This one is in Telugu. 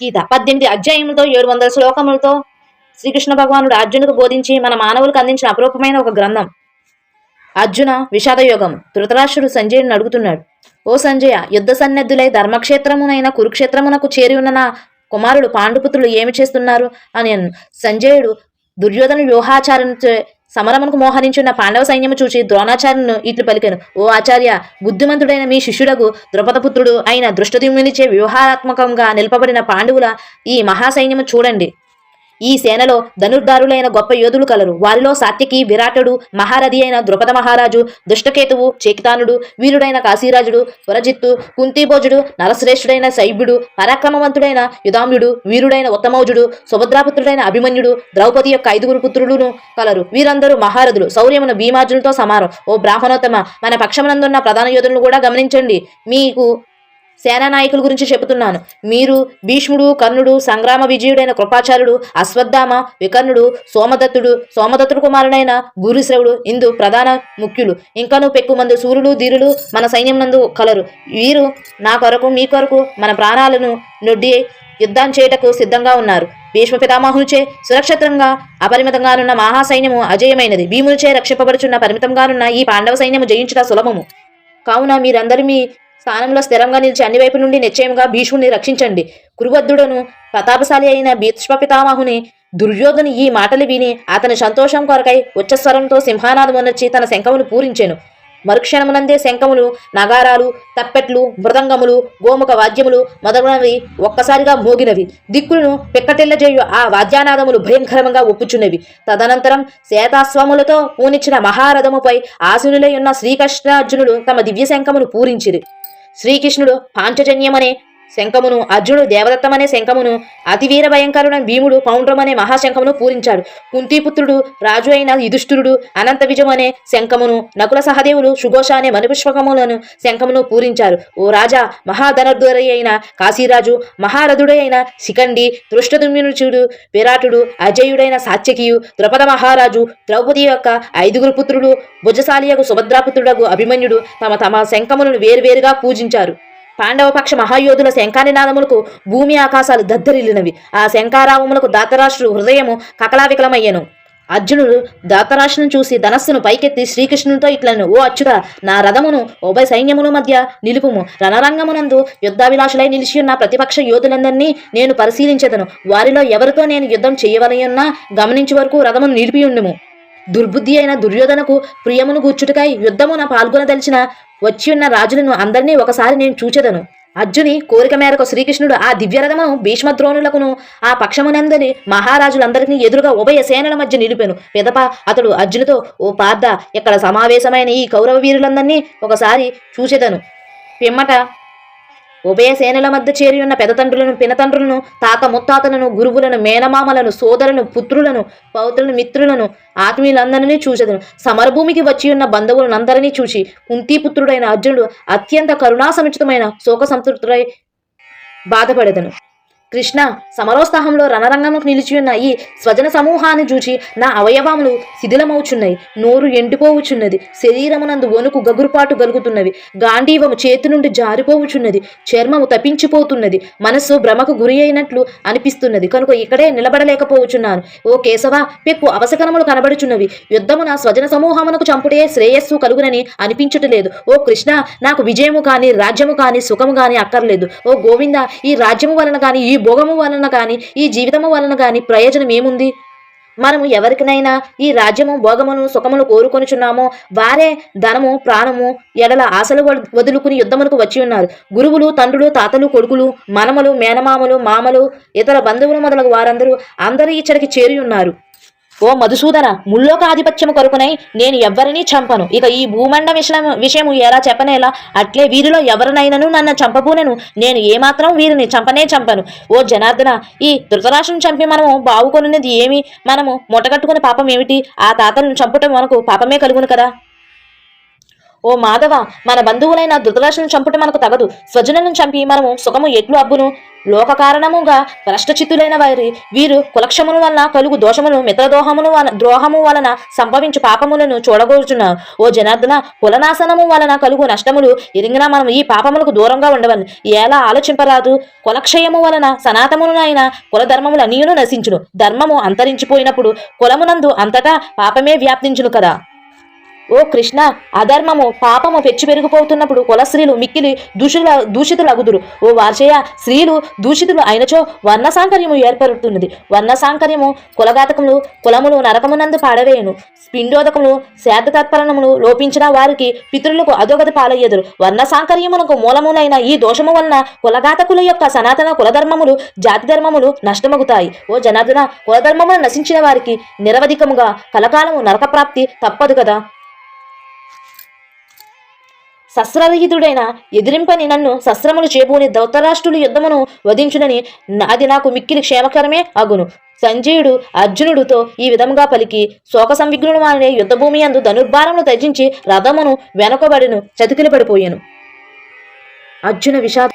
గీత పద్దెనిమిది అధ్యాయములతో ఏడు వందల శ్లోకములతో శ్రీకృష్ణ భగవానుడు అర్జునుకు బోధించి మన మానవులకు అందించిన అపరూపమైన ఒక గ్రంథం. అర్జున విషాదయోగం. ధృతరాష్ట్రుడు సంజయుని అడుగుతున్నాడు. ఓ సంజయ యుద్ధ సన్నద్ధులై ధర్మక్షేత్రమునైన కురుక్షేత్రమునకు చేరి ఉన్న నా కుమారుడు పాండుపుత్రులు ఏమి చేస్తున్నారు? అని సంజయుడు దుర్యోధన వ్యూహాచారంతో సమరమునకు మోహరించున్న పాండవ సైన్యము చూచి ద్రోణాచార్యును ఇట్లు పలికాను. ఓ ఆచార్య బుద్ధిమంతుడైన మీ శిష్యుడకు ద్రుపదపుత్రుడు అయిన దృష్టదిమునిచే వ్యూహాత్మకంగా నిలపబడిన పాండవుల ఈ మహాసైన్యము చూడండి. ఈ సేనలో ధనుర్ధారులైన గొప్ప యోధులు కలరు. వారిలో సాత్యకి విరాటుడు మహారథి అయిన ద్రుపద మహారాజు దుష్టకేతువు చేకితానుడు వీరుడైన కాశీరాజుడు పురజిత్తు కుంతిభోజుడు నరశ్రేష్ఠుడైన శైబ్యుడు పరాక్రమవంతుడైన యుధామ్యుడు వీరుడైన ఉత్తమౌజుడు సుభద్రాపుత్రుడైన అభిమన్యుడు ద్రౌపది యొక్క ఐదుగురు పుత్రులును కలరు. వీరందరూ మహారథులు. శౌర్యమును భీమార్జులతో సమానం. ఓ బ్రాహ్మణోత్తమ మన పక్షమునందున్న ప్రధాన యోధులను కూడా గమనించండి. మీకు సేనా నాయకుల గురించి చెబుతున్నాను. మీరు భీష్ముడు కర్ణుడు సంగ్రామ విజయుడైన కృపాచార్యుడు అశ్వత్థామ వికర్ణుడు సోమదత్తుడు సోమదత్తుడు కుమారుడైన భూరిశ్రవుడు ఇందు ప్రధాన ముఖ్యులు. ఇంకను పెక్కుమంది సూర్యులు ధీరులు మన సైన్యం నందు కలరు. వీరు నా కొరకు మీ కొరకు మన ప్రాణాలను నొడ్డి యుద్ధం చేయటకు సిద్ధంగా ఉన్నారు. భీష్మ పితామహునిచే సురక్షితంగా అపరిమితంగానున్న మహాసైన్యము అజయమైనది. భీమునిచే రక్షింపబడుచున్న పరిమితంగానున్న ఈ పాండవ సైన్యము జయించుట సులభము. కావున మీరందరూ మీ స్థానంలో స్థిరంగా నిలిచి అన్ని వైపు నుండి నిశ్చయంగా భీష్ముని రక్షించండి. కురువద్దుడను ప్రతాపశాలి అయిన భీష్మ పితామహుని దుర్యోధను ఈ మాటలు విని అతని సంతోషం కొరకై ఉచ్చస్వరంతో సింహానాదమునొచ్చి తన శంఖమును పూరించెను. మరుక్షణమునందే శంఖములు నగారాలు తప్పెట్లు మృదంగములు గోముఖ వాద్యములు మొదలైనవి ఒక్కసారిగా మోగినవి. దిక్కులను పిక్కటిల్లజేయు ఆ వాద్యానాదములు భయంకరంగా ఒప్పుచున్నవి. తదనంతరం శేతాశ్వములతో పూనిచ్చిన మహారథముపై ఆసునులై ఉన్న శ్రీకృష్ణార్జునుడు తమ దివ్య శంఖమును పూరించిరి. శ్రీకృష్ణుడు పాంచజన్యమనే శంఖమును అర్జునుడు దేవదత్తమనే శంఖమును అతివీర భయంకరుడైన భీముడు పౌండ్రమనే మహాశంఖమును పూరించాడు. కుంతీపుత్రుడు రాజు అయిన యుధిష్ఠురుడు అనంత విజయం అనే శంఖమును నకుల సహదేవులు సుఘోష అనే మనుపుష్పకములను శంఖమును పూరించారు. ఓ రాజా మహాధనర్ధుడై అయిన కాశీరాజు మహారథుడై అయిన శిఖండి దృష్టదుమ్యునుచుడు విరాటుడు అజయుడైన సాత్యకియు ద్రుపద మహారాజు ద్రౌపది యొక్క ఐదుగురు పుత్రుడు భుజశాలియకు సుభద్రాపుత్రుడకు అభిమన్యుడు తమ తమ శంఖములను వేరువేరుగా పూజించారు. పాండవ పక్ష మహాయోధుల శంఖానినాదములకు భూమి ఆకాశాలు దద్దరిల్లినవి. ఆ శంఖారావములకు దాతరాష్ట్రుడు హృదయము కకలావికలమయ్యను. అర్జునుడు దాతరాష్ట్రును చూసి ధనస్సును పైకెత్తి శ్రీకృష్ణునితో ఇట్లను ఓ అచ్యుత నా రథమును ఉభయ సైన్యముల మధ్య నిలుపుము. రణరంగమునందు యుద్ధాభిలాషులై నిలిచి ఉన్న ప్రతిపక్ష యోధులందరినీ నేను పరిశీలించదను. వారిలో ఎవరితో నేను యుద్ధం చేయవలయన్నా గమనించే వరకు రథమును నిలిపి ఉండుము దుర్బుద్ధి అయిన దుర్యోధనకు ప్రియమును గుచ్చుటకై యుద్ధమున పాల్గొనదలిచిన వచ్చి ఉన్న రాజులను అందరినీ ఒకసారి నేను చూచెదను. అర్జుని కోరిక మేరకు శ్రీకృష్ణుడు ఆ దివ్యరథమును భీష్మద్రోణులకును ఆ పక్షమునందని మహారాజులందరికీ ఎదురుగా ఉభయ సేనల మధ్య నిలిపాను. పిదప అతడు అర్జునుతో ఓ పార్థ ఇక్కడ సమావేశమైన ఈ కౌరవ వీరులందరినీ ఒకసారి చూచెదను. పిమ్మట ఉభయ సేనల మధ్య చేరి ఉన్న పెదతండ్రులను పినతండ్రులను తాత ముత్తాతలను గురువులను మేనమామలను సోదరులను పుత్రులను పౌత్రులను మిత్రులను ఆత్మీయులందరినీ చూచెదను. సమరభూమికి వచ్చి ఉన్న బంధువులనందరినీ చూసి కుంతీపుత్రుడైన అర్జునుడు అత్యంత కరుణాసముచితమైన శోక సంతృప్తుడై బాధపడెదను. కృష్ణ సమరోత్సాహంలో రణరంగంలోకి నిలిచి ఉన్న ఈ స్వజన సమూహాన్ని చూచి నా అవయవములు శిథిలమవుచున్నాయి. నోరు ఎండిపోవుచున్నది. శరీరమునందు వణుకు గగురుపాటు గలుగుతున్నవి. గాంధీవము చేతి నుండి జారిపోవుచున్నది. చర్మము తప్పించిపోతున్నది మనస్సు భ్రమకు గురి అయినట్లు అనిపిస్తున్నది. కనుక ఇక్కడే నిలబడలేకపోవచ్చున్నాను ఓ కేశవ పెక్కు అవసకనములు కనబడుచున్నవి. యుద్ధమున స్వజన సమూహమునకు చంపుటే శ్రేయస్సు కలుగునని అనిపించటలేదు. ఓ కృష్ణ నాకు విజయము కానీ రాజ్యము కాని సుఖము కానీ అక్కర్లేదు. ఓ గోవింద ఈ రాజ్యము వలన కాని ఈ భోగము వలన కానీ ఈ జీవితము వలన కానీ ప్రయోజనం ఏముంది? మనము ఎవరికినైనా ఈ రాజ్యము భోగమును సుఖమును కోరుకొనిచున్నామో వారే ధనము ప్రాణము ఎడల ఆశలు వదులుకుని యుద్ధమునకు వచ్చి ఉన్నారు. గురువులు తండ్రులు తాతలు కొడుకులు మనమలు మేనమామలు మామలు ఇతర బంధువులు మొదలగు వారందరూ అందరూ ఇచ్చడికి చేరి ఉన్నారు. ఓ మధుసూదన ముల్లోక ఆధిపత్యము కొరకునై నేను ఎవ్వరినీ చంపను. ఇక ఈ భూమండ విషయం విషయము ఎలా చెప్పనేలా? అట్లే వీరిలో ఎవరినైనను నన్ను చంపబూనెను. నేను ఏమాత్రం వీరిని చంపనే చంపను. ఓ జనార్దన ఈ ధృతరాష్ట్రం చంపి మనము బావుకొనున్నది ఏమి? మనము మొటగట్టుకునే పాపం ఏమిటి? ఆ తాతలను చంపటం మనకు పాపమే కలుగును కదా? ఓ మాధవ మన బంధువులైన ధృతరాష్ట్రం చంపుట మనకు తగదు. స్వజనులను చంపి మనము సుఖము ఎట్లు అబ్బును లోక కారణముగా భ్రష్టచిత్తులైన వారి. వీరు కులక్షముల వలన కలుగు దోషమును మిత్రదోహమును వల ద్రోహము వలన సంభవించు పాపములను చూడగోరుచున్నారు. ఓ జనార్దన కులనాశనము వలన కలుగు నష్టములు ఎరిగినా మనం ఈ పాపములకు దూరంగా ఉండవలను. ఎలా ఆలోచింపరాదు? కులక్షయము వలన సనాతమునైన కులధర్మములన్నీయును నశించును. ధర్మము అంతరించిపోయినప్పుడు కులమునందు అంతటా పాపమే వ్యాప్తించును కదా. ఓ కృష్ణ అధర్మము పాపము పెచ్చు పెరిగిపోతున్నప్పుడు కుల స్త్రీలు మిక్కిలి దూషుల దూషితులగుదురు. ఓ వార్షయ స్త్రీలు దూషితులు అయినచో వర్ణ సాంకర్యము ఏర్పడుతున్నది. వర్ణ సాంకర్యము కులఘాతకములు కులములు నరకమునందు పాడవేయును. పిండోదకములు శార్థ తత్పరణములు లోపించిన వారికి పితరులకు అధోగతి పాలయ్యదురు. వర్ణ సాంకర్యమునకు మూలములైన ఈ దోషము వలన కులఘాతకుల యొక్క సనాతన కులధర్మములు జాతి ధర్మములు నష్టమగుతాయి. ఓ జనార్దన కులధర్మములు నశించిన వారికి నిరవధికముగా కలకాలము నరకప్రాప్తి తప్పదు కదా? శస్త్రరహితుడైన ఎదిరింపని నన్ను శస్త్రములు చేబూని ధౌతరాష్ట్రులు యుద్ధమును వధించునని అది నాకు మిక్కిలి క్షేమకరమే అగును. సంజయుడు అర్జునుడితో ఈ విధముగా పలికి శోక సంవిఘ్నుడు అనే యుద్ధభూమి అందు ధనుర్భారమును త్యజించి రథమును వెనకబడిను చతికిల పడిపోయాను అర్జున విషాద